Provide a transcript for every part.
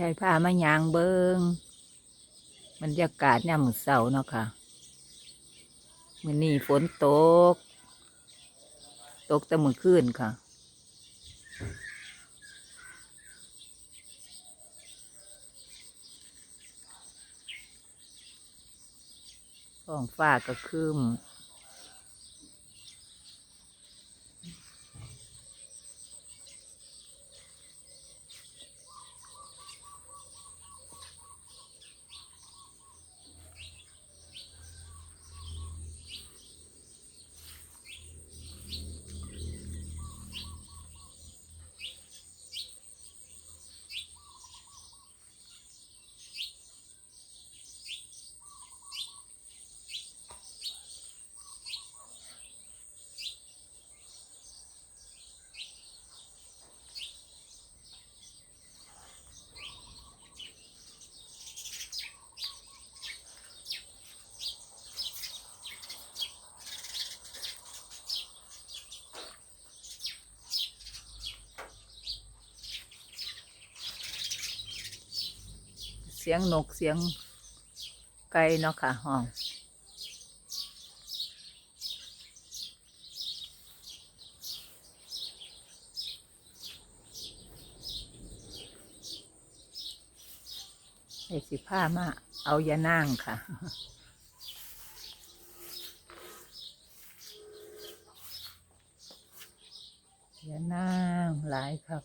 ยายพามายางเบิงบรรยากาศยามมื้อเช้าเนาะค่ะมือนี้ฝนตก ตกแต่มื้อคืนค่ะท้องฟ้าก็ครึ้ม เสียงนกเสียงไก่เนาะค่ะห้องไอ้สิผ้ามาเอายานั่งค่ะ ยานั่งหลายครับ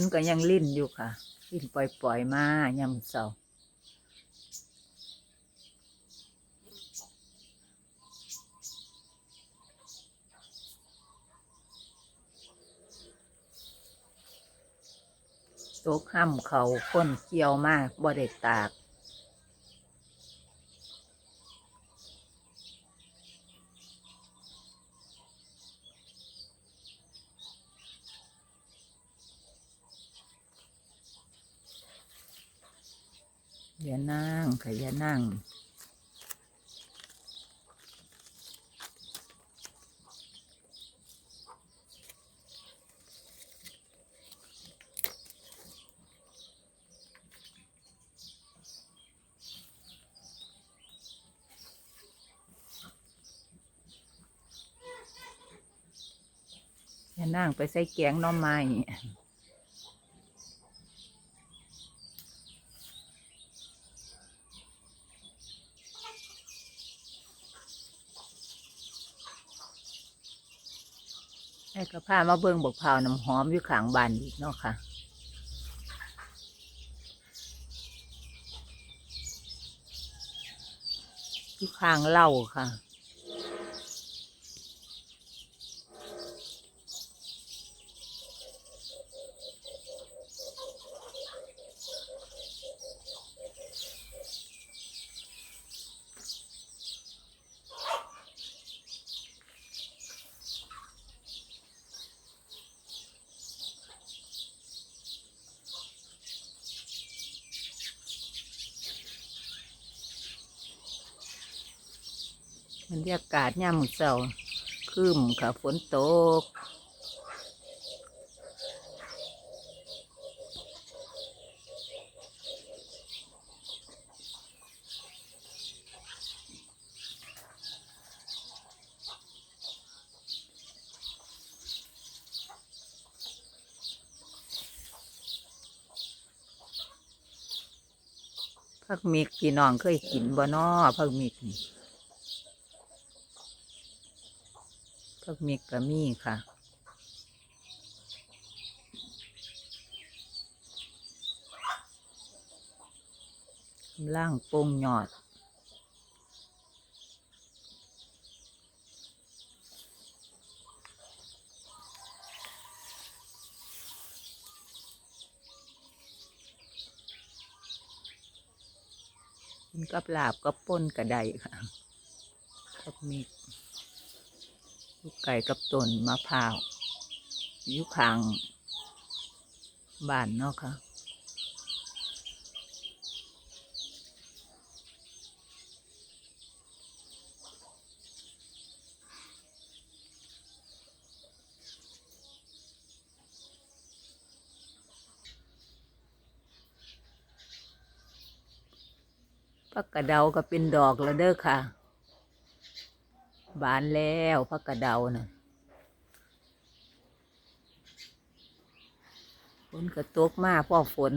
นก็ยังลิ่นอยู่ค่ะลิ่นปล่อยๆมายำเสาร์ตกห้ำเขาค้นเกี่ยวมากบ่ได้ตาก ย่านั่งค่ะอย่านั่งอย่านั่งไปใส่แกงน้อไม้ ไอ้กระพามาเบิ่งบกพร้าน้ำหอมอยู่ข้างบ้านอีกเนาะค่ะ อยู่ข้างเล่าค่ะ บรรยากาศย่ามเช้าครึ้มค่ะฝนตก พักมิกพี่น้องเคยกินบ่นอพักมิกนี่ พักมิกก็มีค่ะล่างปรุงยอด กินกับลาบกับป่นกระไดค่ะกับมี ยู่ไก่กับต้นมะพร้าวอยู่ข้างบ้านเนาะค่ะปักกระเดาก็เป็นดอกแล้วเด้อค่ะ บานแล้วพักกระเดาน่ะฝนก็ตกมากพ่อฝน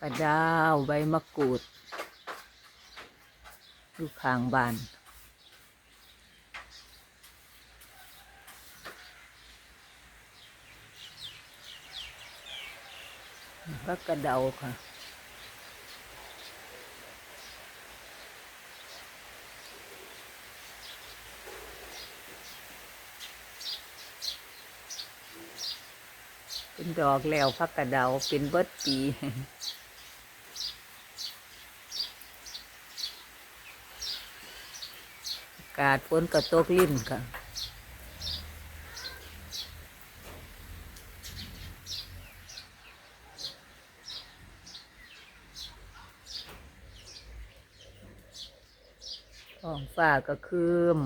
กระดาวใบมะกรูดอยู่ข้างบ้าน พักกระเดาค่ะ เป็นดอกแล้วพักกระเดาเป็นเบิดปีอากาศฝนก็ตกลิ่นค่ะ ท้องฟ้าก็คืม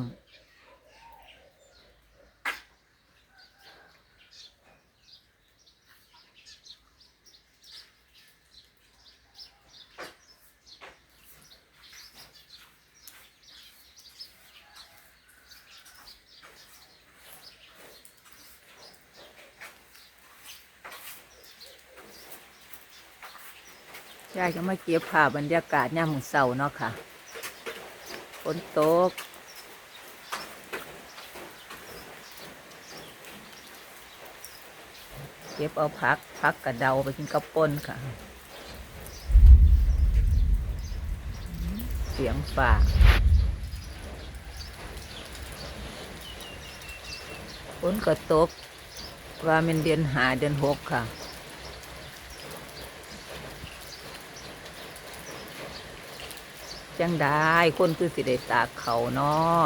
ยายก็มาเก็บภาพบรรยากาศยามมือเช้าเนาะค่ะ นตก เก็บเอาพักพักกระเดาไปกินกระป่นค่ะ เสียงฝากฝนก็ตกว่ามันเดือนหาเดือนหกค่ะ จังได้คนคือสิได้ตากเขาเนาะ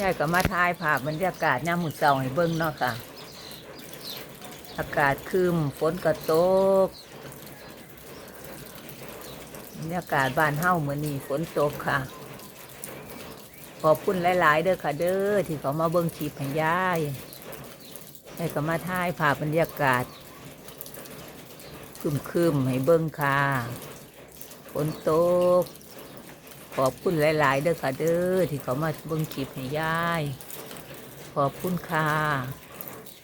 ยายก็มาถ่ายภาพบรรยากาศยามมื้อเช้าให้เบิ่งเนาะค่ะ อากาศครึมฝนก็ตก บรรยากาศบ้านเฮ้าเหมือนี้ฝนตกค่ะ ขอบคุณหลาย ๆ เด้อค่ะ เด้อที่เขามาเบิ่งคลิปให้ยายให้ก็มาถ่ายภาพบรรยากาศคืมๆให้เบิ่งค่ะฝนตก ขอบคุณหลาย ๆ เด้อค่ะเด้อที่เขามาเบิ่งคลิปให้ยาย ขอบคุณค่ะ